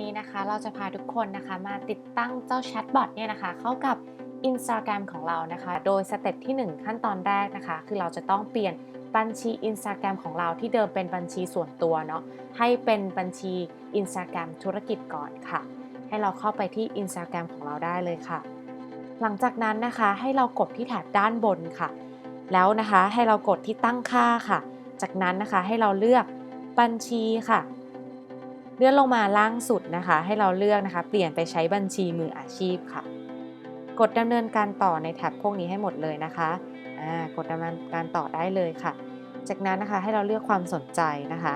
นี้นะคะเราจะพาทุกคนนะคะมาติดตั้งเจ้าแชทบอทเนี่ยนะคะ เข้ากับ Instagram ของเรานะคะ โดยสเต็ปที่ 1 ขั้นตอนแรกนะคะ คือเราจะต้องเปลี่ยนบัญชี Instagram ของเราที่เดิมเป็นบัญชีส่วนตัวเนาะให้เป็นบัญชี Instagram ธุรกิจก่อนค่ะ ให้เราเข้าไปที่ Instagram ของเราได้เลยค่ะ หลังจากนั้นนะคะให้เรากดที่แถบด้านบนค่ะ แล้วนะคะให้เรากดที่ตั้งค่าค่ะ จากนั้นนะคะให้เราเลือกบัญชีค่ะ เลื่อนลงมาล่างสุดนะคะ ให้เราเลือกนะคะ เปลี่ยนไปใช้บัญชีมืออาชีพค่ะ กดดำเนินการต่อในแท็บพวกนี้ให้หมดเลยนะคะกดดำเนินการต่อได้เลยค่ะ จากนั้นนะคะให้เราเลือกความสนใจนะคะ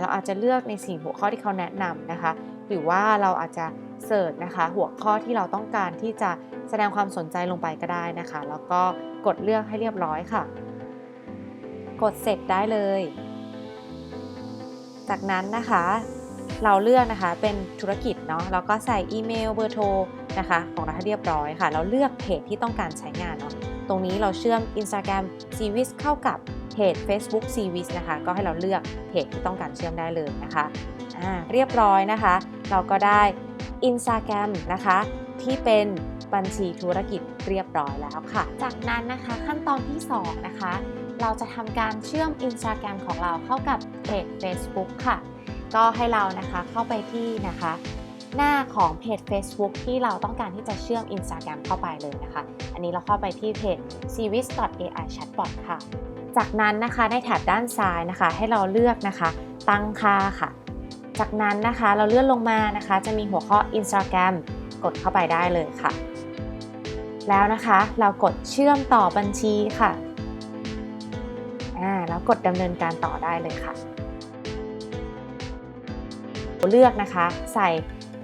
เราอาจจะเลือกในสิ่งหัวข้อที่เขาแนะนำนะคะ หรือว่าเราอาจจะเสิร์ชนะคะ หัวข้อที่เราต้องการที่จะแสดงความสนใจลงไปก็ได้นะคะ แล้วก็กดเลือกให้เรียบร้อยค่ะ กดเสร็จได้เลย จากนั้นนะคะ เราเลือกนะคะเป็นธุรกิจเนาะแล้วก็ใส่อีเมลเบอร์โทรนะคะของเราให้เรียบร้อยค่ะ เราเลือกเพจที่ต้องการใช้งานเนาะตรงนี้เราเชื่อม Instagram s e r v i c e เข้ากับเพจ Facebook s e r v i c e นะคะ ก็ให้เราเลือกเพจที่ต้องการเชื่อมได้เลยนะคะอ่าเรียบร้อยนะคะ เราก็ได้ Instagram นะคะที่เป็นบัญชีธุรกิจเรียบร้อยแล้วค่ะ จากนั้นนะคะขั้นตอนที่ 2 นะคะ เราจะทำการเชื่อม Instagram ของเราเข้ากับเพจ Facebook ค่ะ ก็ให้เรานะคะเข้าไปที่นะคะ หน้าของเพจ Facebook ที่เราต้องการที่จะเชื่อม Instagram เข้าไปเลยนะคะ อันนี้เราเข้าไปที่เพจ series.ai chatbot ค่ะ จากนั้นนะคะในแถบด้านซ้ายนะคะ ให้เราเลือกนะคะ ตั้งค่าค่ะ จากนั้นนะคะเราเลื่อนลงมานะคะ จะมีหัวข้อ Instagram กดเข้าไปได้เลยค่ะ แล้วนะคะเรากดเชื่อมต่อบัญชีค่ะอ่าแล้วกดดำเนินการต่อได้เลยค่ะ เลือกนะคะ ใส่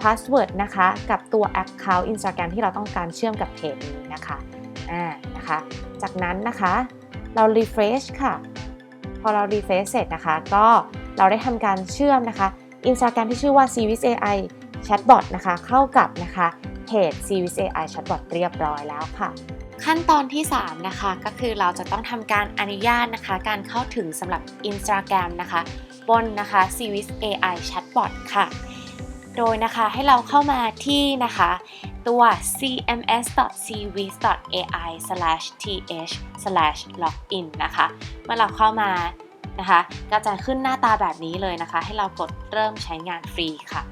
Password นะคะ กับตัว Account Instagram ที่เราต้องการเชื่อมกับเพจนี้นะคะอ่านะคะ จากนั้นนะคะเรา refresh ค่ะ พอเรา refresh เสร็จนะคะ ก็เราได้ทำการเชื่อมนะคะ Instagram ที่ชื่อว่า Series AI Chatbot นะคะ เข้ากับนะคะเพจ Series AI Chatbot เรียบร้อยแล้วค่ะ ขั้นตอนที่ 3 นะคะ ก็คือเราจะต้องทำการอนุญาตนะคะ การเข้าถึงสำหรับ Instagram นะคะ บนนะคะ Series AI Chatbot ค่ะ โดยนะคะให้เราเข้ามาที่นะคะตัว cms.series.ai/th/login นะคะ เมื่อเราเข้ามานะคะก็จะขึ้นหน้าตาแบบนี้เลยนะคะ ให้เรากดเริ่มใช้งานฟรีค่ะ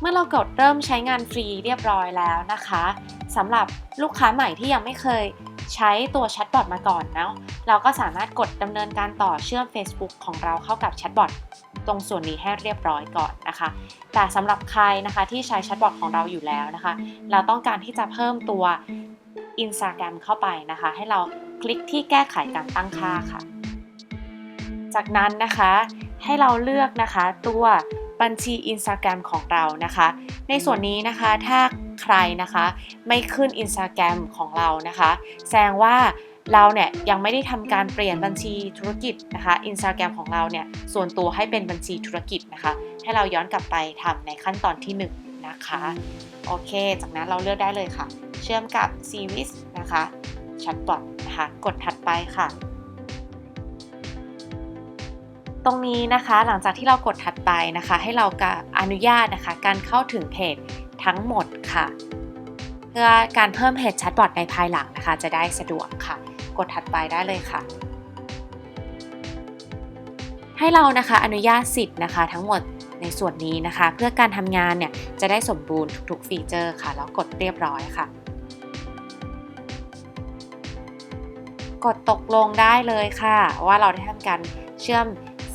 เมื่อเรากดเริ่มใช้งานฟรีเรียบร้อยแล้วนะคะสำหรับลูกค้าใหม่ที่ยังไม่เคย ใช้ตัวแชทบอทมาก่อนเนาะเราก็สามารถกดดำเนินการต่อเชื่อม Facebook ของเราเข้ากับแชทบอทตรงส่วนนี้ให้เรียบร้อยก่อนนะคะ แต่สำหรับใครนะคะที่ใช้แชทบอทของเราอยู่แล้วนะคะ เราต้องการที่จะเพิ่มตัว Instagram เข้าไปนะคะ ให้เราคลิกที่แก้ไขการตั้งค่าค่ะ จากนั้นนะคะให้เราเลือกนะคะตัวบัญชี Instagram ของเรานะคะ ในส่วนนี้นะคะถ้า ใครนะคะ ไม่ขึ้น Instagram ของเรานะคะ แสดงว่าเราเนี่ยยังไม่ได้ทำการเปลี่ยนบัญชีธุรกิจนะคะ Instagram ของเราเนี่ยส่วนตัวให้เป็นบัญชีธุรกิจนะคะ ให้เราย้อนกลับไปทำในขั้นตอนที่ 1นนะคะ โอเค จากนั้นเราเลือกได้เลยค่ะ เชื่อมกับ Series นะคะ Chatbot นะคะ กดถัดไปค่ะตรงนี้นะคะหลังจากที่เรากดถัดไปนะคะ ให้เรากอนุญาตนะคะ การเข้าถึงเพจ ทั้งหมดค่ะ เพื่อการเพิ่มเพจแชทบอทในภายหลังนะคะ จะได้สะดวกค่ะ กดถัดไปได้เลยค่ะ ให้เรานะคะอนุญาตสิทธิ์นะคะ ทั้งหมดในส่วนนี้นะคะ เพื่อการทำงานเนี่ยจะได้สมบูรณ์ทุกๆฟีเจอร์ค่ะ แล้วกดเรียบร้อยค่ะ กดตกลงได้เลยค่ะ ว่าเราได้ทำการเชื่อม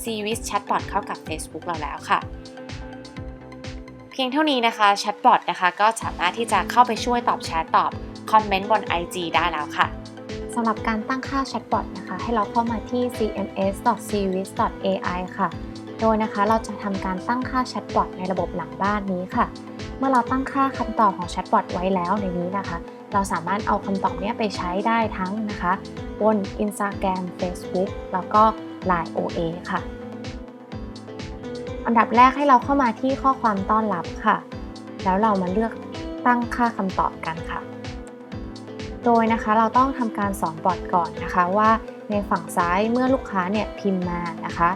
Series Chatbot เข้ากับ Facebook เราแล้วค่ะ เพียงเท่านี้นะคะแชทบอทนะคะก็สามารถที่จะเข้าไปช่วยตอบแชทตอบคอมเมนต์บน IG ได้แล้วค่ะสำหรับการตั้งค่าแชทบอทนะคะ ให้เราเข้ามาที่ cms.series.ai ค่ะ โดยนะคะเราจะทำการตั้งค่าแชทบอทในระบบหลังบ้านนี้ค่ะ เมื่อเราตั้งค่าคำตอบของแชทบอทไว้แล้วในนี้นะคะ เราสามารถเอาคำตอบนี้ไปใช้ได้ทั้งนะคะ บน Instagram Facebook แล้วก็ Line OA ค่ะ อันดับแรกให้เราเข้ามาที่ข้อความต้อนรับค่ะ แล้วเรามาเลือกตั้งค่าคำตอบกันค่ะ โดยนะคะเราต้องทำการสอนบอทก่อนนะคะว่าในฝั่งซ้ายเมื่อลูกค้าเนี่ยพิมพ์มานะคะ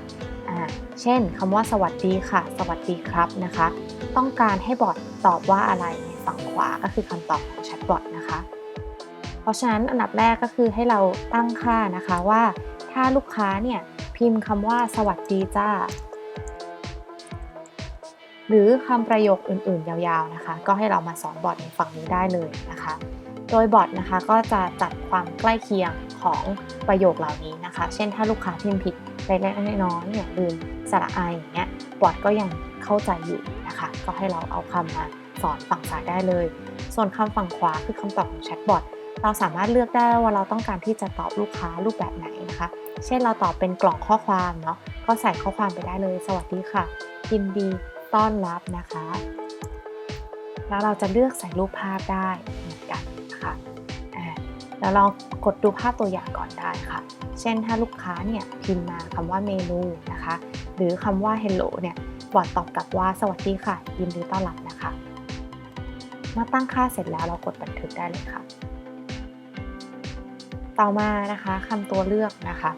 เช่นคำว่าสวัสดีค่ะ สวัสดีครับนะคะ ต้องการให้บอทตอบว่าอะไรในฝั่งขวาก็คือคำตอบของแชทบอทนะคะ เพราะฉะนั้นอันดับแรกก็คือให้เราตั้งค่านะคะว่า ถ้าลูกค้าเนี่ยพิมพ์คำว่าสวัสดีจ้า หรือคำประโยคอื่นๆ ยาวๆนะคะ ก็ให้เรามาสอนบอทในฝั่งนี้ได้เลยนะคะ โดยบอทนะคะก็จะจัดความใกล้เคียงของประโยคเหล่านี้นะคะ เช่นถ้าลูกค้าพิมพ์ผิดเล็กๆน้อยๆเนี่ยลืมสระไออย่างเงี้ยบอทก็ยังเข้าใจอยู่นะคะ ก็ให้เราเอาคำมาสอนฝั่งซ้ายได้เลย ส่วนคำฝั่งขวาคือคำตอบของแชทบอทเราสามารถเลือกได้ว่าเราต้องการที่จะตอบลูกค้ารูปแบบไหนนะคะ เช่นเราตอบเป็นกล่องข้อความเนาะก็ใส่ข้อความไปได้เลย สวัสดีค่ะยินดี ต้อนรับนะคะ แล้วเราจะเลือกใส่รูปภาพได้เหมือนกันนะคะอ่าแล้วเรากดดูภาพตัวอย่างก่อนได้ค่ะ เช่นถ้าลูกค้าเนี่ยพิมพ์มาคำว่าเมนูนะคะ หรือคำว่า hello เนี่ยบอทตอบกลับว่าสวัสดีค่ะ ยินดีต้อนรับนะคะ เมื่อตั้งค่าเสร็จแล้วเรากดบันทึกได้เลยค่ะ ต่อมานะคะคำตัวเลือกนะคะ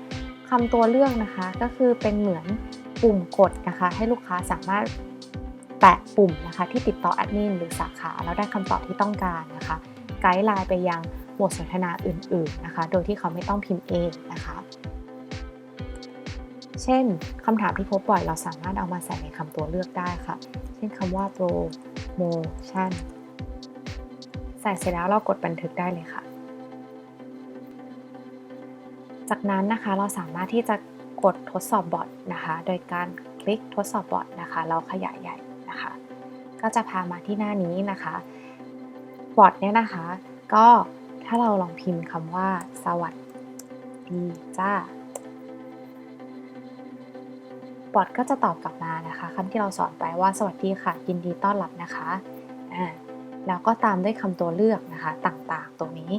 คำตัวเลือกนะคะก็คือเป็นเหมือนปุ่มกดนะคะ ให้ลูกค้าสามารถ แตะปุ่มนะคะที่ติดต่อแอดมินหรือสาขาแล้วได้คำตอบที่ต้องการนะคะ ไกด์ไลน์ไปยังบทสนทนาอื่นๆนะคะ โดยที่เขาไม่ต้องพิมพ์เองนะคะ เช่นคำถามที่พบบ่อยเราสามารถเอามาใส่ในคำตัวเลือกได้ค่ะ เช่นคำว่า promotion ใส่เสร็จแล้วเรากดบันทึกได้เลยค่ะ จากนั้นนะคะเราสามารถที่จะกดทดสอบบอทนะคะ โดยการคลิกทดสอบบอทนะคะ เราขยายใหญ่ ก็จะพามาที่หน้านี้นะคะบอทเนี่ยนะคะ ก็ถ้าเราลองพิมพ์คำว่า สวัสดีจ้าบอทก็จะตอบกลับมานะคะคำที่เราสอนไปว่าสวัสดีค่ะ ยินดีต้อนรับนะคะอ่าแล้วก็ตามด้วยคำตัวเลือกนะคะต่างๆตรงนี้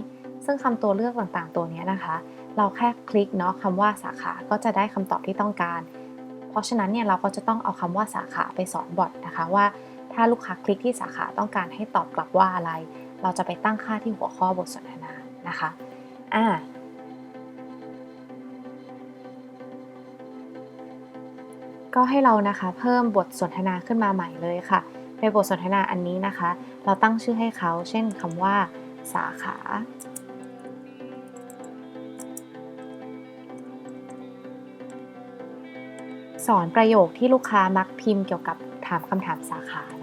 ซึ่งคำตัวเลือกต่างๆ ตัวนี้นะคะ เราแค่คลิกเนาะคำว่าสาขาก็จะได้คำตอบที่ต้องการ เพราะฉะนั้นเนี่ยเราก็จะต้องเอาคำว่าสาขาไปสอนบอทนะคะว่า ถ้าลูกค้าคลิกที่สาขาต้องการให้ตอบกลับว่าอะไร เราจะไปตั้งค่าที่หัวข้อบทสนทนานะคะอ่าก็ให้เรานะคะเพิ่มบทสนทนาขึ้นมาใหม่เลยค่ะ ในบทสนทนาอันนี้นะคะ เราตั้งชื่อให้เขา เช่นคำว่า สาขา สอนประโยคที่ลูกค้ามักพิมพ์เกี่ยวกับถามคำถามสาขา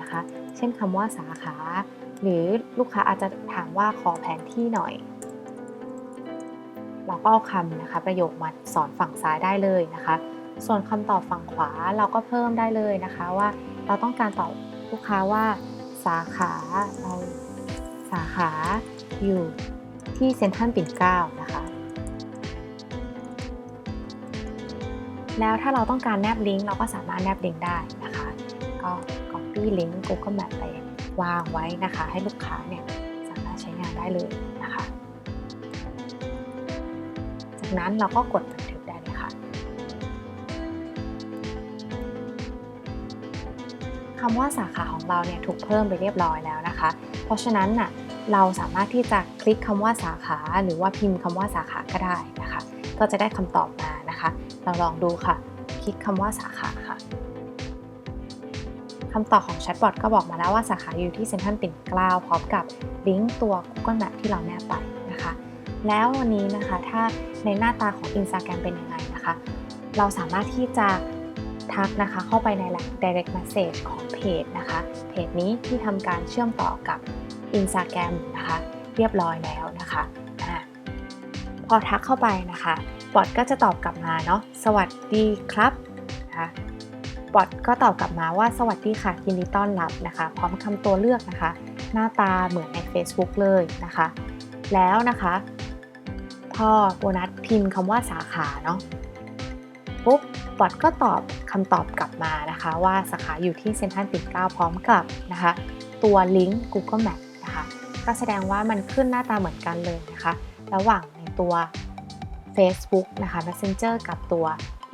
เช่นคำว่าสาขา หรือลูกค้าอาจจะถามว่าขอแผนที่หน่อย เราก็เอาคำนะคะประโยคมาสอนฝั่งซ้ายได้เลยนะคะ ส่วนคำตอบฝั่งขวาเราก็เพิ่มได้เลยนะคะว่าเราต้องการตอบลูกค้าว่า สาขาเราสาขาอยู่ที่เซ็นทรัลปิ่นเกล้านะคะ แล้วถ้าเราต้องการแนบลิงก์เราก็สามารถแนบลิงก์ได้นะคะ ก็ ลิงก์ Google Map ไปวางไว้นะคะ ให้ลูกค้าเนี่ยสามารถใช้งานได้เลยนะคะ จากนั้นเราก็กดบันทึกได้เลยค่ะคำว่าสาขาของเราเนี่ยถูกเพิ่มไปเรียบร้อยแล้วนะคะ เพราะฉะนั้นน่ะเราสามารถที่จะคลิกคำว่าสาขา หรือว่าพิมพ์คำว่าสาขาก็ได้นะคะ ก็จะได้คำตอบมานะคะ เราลองดูค่ะ คลิกคำว่าสาขา คำตอบของแชทบอทก็บอกมาแล้วว่าสาขาอยู่ที่เซ็นทรัลปิ่นเกล้าพร้อมกับลิงก์ตัว Google Map ที่เราแนบไปนะคะ แล้ววันนี้นะคะถ้าในหน้าตาของ Instagram เป็นยังไงนะคะ เราสามารถที่จะทักนะคะเข้าไปใน direct message ของเพจนะคะ เพจนี้ที่ทำการเชื่อมต่อกับ Instagram นะคะ เรียบร้อยแล้วนะคะอะพอทักเข้าไปนะคะ บอทก็จะตอบกลับมาเนาะ สวัสดีครับนะคะ บอทก็ตอบกลับมาว่าสวัสดีค่ะยินดีต้อนรับนะคะ พร้อมคำตัวเลือกนะคะ หน้าตาเหมือนใน Facebook เลยนะคะ แล้วนะคะพอโบนัสพิมพ์คำว่าสาขาเนาะปุ๊บบอทก็ตอบคำตอบกลับมานะคะ ว่าสาขาอยู่ที่เซ็นทรัลปิ่นเกล้าพร้อมกับนะคะ ตัวลิงก์ Google Map นะคะก็แสดงว่ามันขึ้นหน้าตาเหมือนกันเลยนะคะ ระหว่างในตัว Facebook นะคะ Messenger กับตัว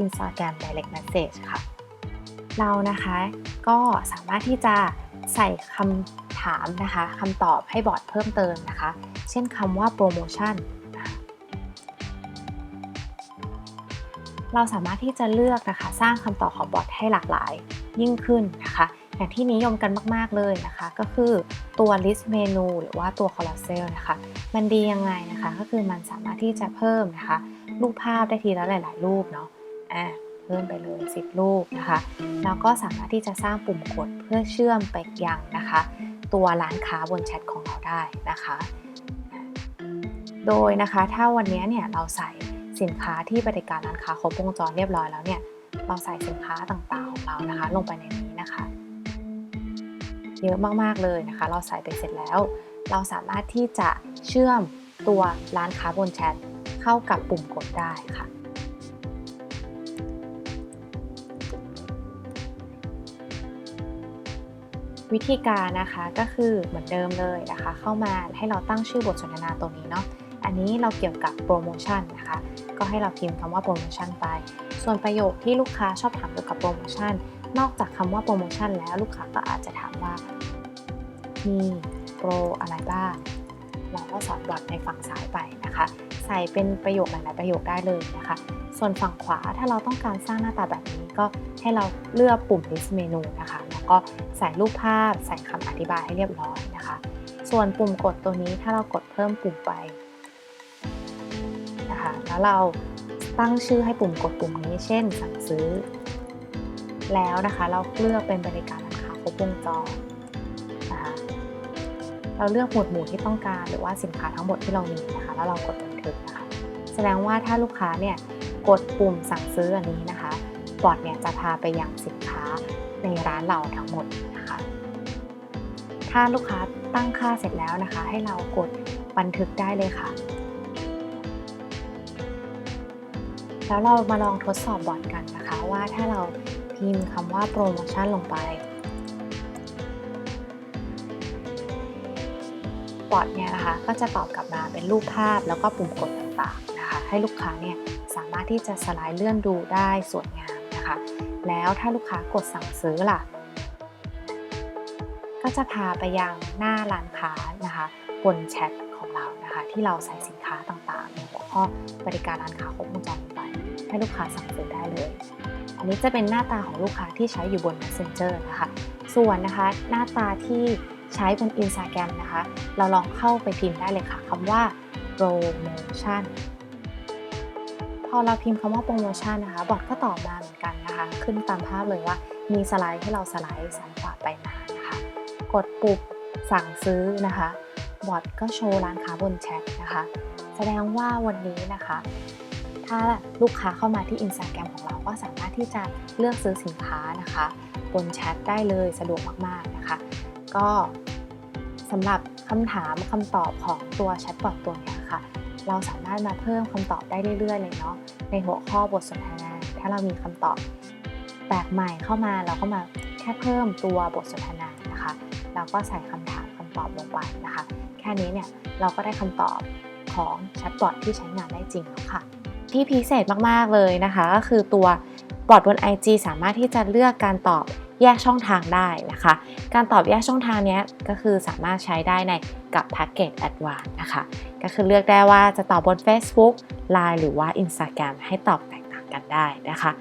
Instagram Direct Message ค่ะ เรานะคะก็สามารถที่จะใส่คำถามนะคะคำตอบให้บอร์ดเพิ่มเติมนะคะ เช่นคำว่า promotion นเราสามารถที่จะเลือกนะคะ สร้างคำตอบของบอทให้หลากหลายยิ่งขึ้นนะคะ อย่างที่นิยมกันมาก ๆ เลยนะคะ ก็คือตัว list menu หรือว่าตัว carousel นะคะ มันดียังไงนะคะ ก็คือมันสามารถที่จะเพิ่มนะคะ รูปภาพได้ทีละหลาย ๆ รูปเนาะอ่า พิ่มไปเลย 10รูปนะคะ แล้วก็สามารถที่จะสร้างปุ่มกดเพื่อเชื่อมไปยังนะคะ ตัวร้านค้าบนแชทของเราได้นะคะ โดยนะคะถ้าวันนี้เนี่ยเราใส่สินค้าที่บริการร้านค้าครบวงจรเรียบร้อยแล้วเนี่ยเราใส่สินค้าต่างๆของเรานะคะ ลงไปในนี้นะคะ เยอะมากๆเลยนะคะ เราใส่ไปเสร็จแล้ว เราสามารถที่จะเชื่อมตัวร้านค้าบนแชทเข้ากับปุ่มกดได้ค่ะ วิธีการนะคะก็คือเหมือนเดิมเลยนะคะ เข้ามาให้เราตั้งชื่อบทสนทนาตรงนี้เนาะอันนี้เราเกี่ยวกับโปรโมชั่นนะคะ ก็ให้เราพิมพ์คำว่าโปรโมชั่นไป ส่วนประโยคที่ลูกค้าชอบถามเกี่ยวกับโปรโมชั่น นอกจากคำว่าโปรโมชั่นแล้วลูกค้าก็อาจจะถามว่า มีโปรอะไรบ้างเราก็สอนบอทในฝั่งซ้ายไปนะคะ ใส่เป็นประโยคหลาย ๆ ประโยคได้เลยนะคะ ส่วนฝั่งขวาถ้าเราต้องการสร้างหน้าตาแบบนี้ก็ให้เราเลือกปุ่ม list menu นะคะ แล้วก็ใส่รูปภาพใส่คำอธิบายให้เรียบร้อยนะคะ ส่วนปุ่มกดตัวนี้ถ้าเรากดเพิ่มปุ่มไปนะคะ แล้วเราตั้งชื่อให้ปุ่มกดปุ่มนี้ เช่น สั่งซื้อ แล้วนะคะเราเลือกเป็นบริการร้านค้าครบวงจรนะคะเราเลือกหมวดหมู่ที่ต้องการหรือว่าสินค้าทั้งหมดที่เรามีนะคะ แล้วเรากด แสดงว่าถ้าลูกค้าเนี่ยกดปุ่มสั่งซื้ออันนี้นะคะบอทเนี่ยจะพาไปยังสินค้าในร้านเราทั้งหมดนะคะ ถ้าลูกค้าตั้งค่าเสร็จแล้วนะคะ ให้เรากดบันทึกได้เลยค่ะ แล้วเรามาลองทดสอบบอทกันนะคะว่าถ้าเราพิมพ์คำว่าโปรโมชั่นลงไปบอทเนี่ยนะคะก็จะตอบกลับมาเป็นรูปภาพแล้วก็ปุ่มกดต่างๆ ให้ลูกค้าเนี่ยสามารถที่จะสไลด์เลื่อนดูได้สวยงามนะคะ แล้วถ้าลูกค้ากดสั่งซื้อล่ะ ก็จะพาไปยังหน้าร้านค้านะคะบนแชทของเรานะคะที่เราใส่สินค้าต่างๆในหัวข้อบริการร้านค้าครบวงจรไป ให้ลูกค้าสั่งซื้อได้เลย อันนี้จะเป็นหน้าตาของลูกค้าที่ใช้อยู่บน Messenger นะคะ ส่วนนะคะหน้าตาที่ใช้บน Instagram นะคะ เราลองเข้าไปพิมพ์ได้เลยค่ะคำว่า promotion พอเราพิมพ์คำว่าโปรโมชั่นนะคะ บอทก็ตอบมาเหมือนกันนะคะ ขึ้นตามภาพเลยว่ามีสไลด์ให้เราสไลด์ซ้ายขวาไปมานะคะ กดปุ่มสั่งซื้อนะคะ บอทก็โชว์ร้านค้าบนแชทนะคะ แสดงว่าวันนี้นะคะ ถ้าลูกค้าเข้ามาที่ Instagram ของเราก็สามารถที่จะเลือกซื้อสินค้านะคะ บนแชทได้เลยสะดวกมากๆนะคะ ก็สำหรับคำถามคำตอบของตัวแชทบอทตัวนี้ค่ะ เราสามารถมาเพิ่มคำตอบได้เรื่อยๆเลยเนาะในหัวข้อบทสนทนา ถ้าเรามีคำตอบแปลกใหม่เข้ามาเราก็มาแค่เพิ่มตัวบทสนทนานะคะแล้วก็ใส่คำถามคำตอบลงไปนะคะ แค่นี้เนี่ยเราก็ได้คำตอบของแชทบอทที่ใช้งานได้จริงแล้วค่ะที่พิเศษมากๆเลยนะคะก็คือตัวบอทบน IG สามารถที่จะเลือกการตอบแยกช่องทางได้นะคะ การตอบแยกช่องทางเนี้ยก็คือสามารถใช้ได้ในกับแพ็กเกจ Advance นะคะ ก็คือเลือกได้ว่าจะตอบบน Facebook Line หรือว่า Instagram ให้ตอบแตกต่างกันได้นะคะ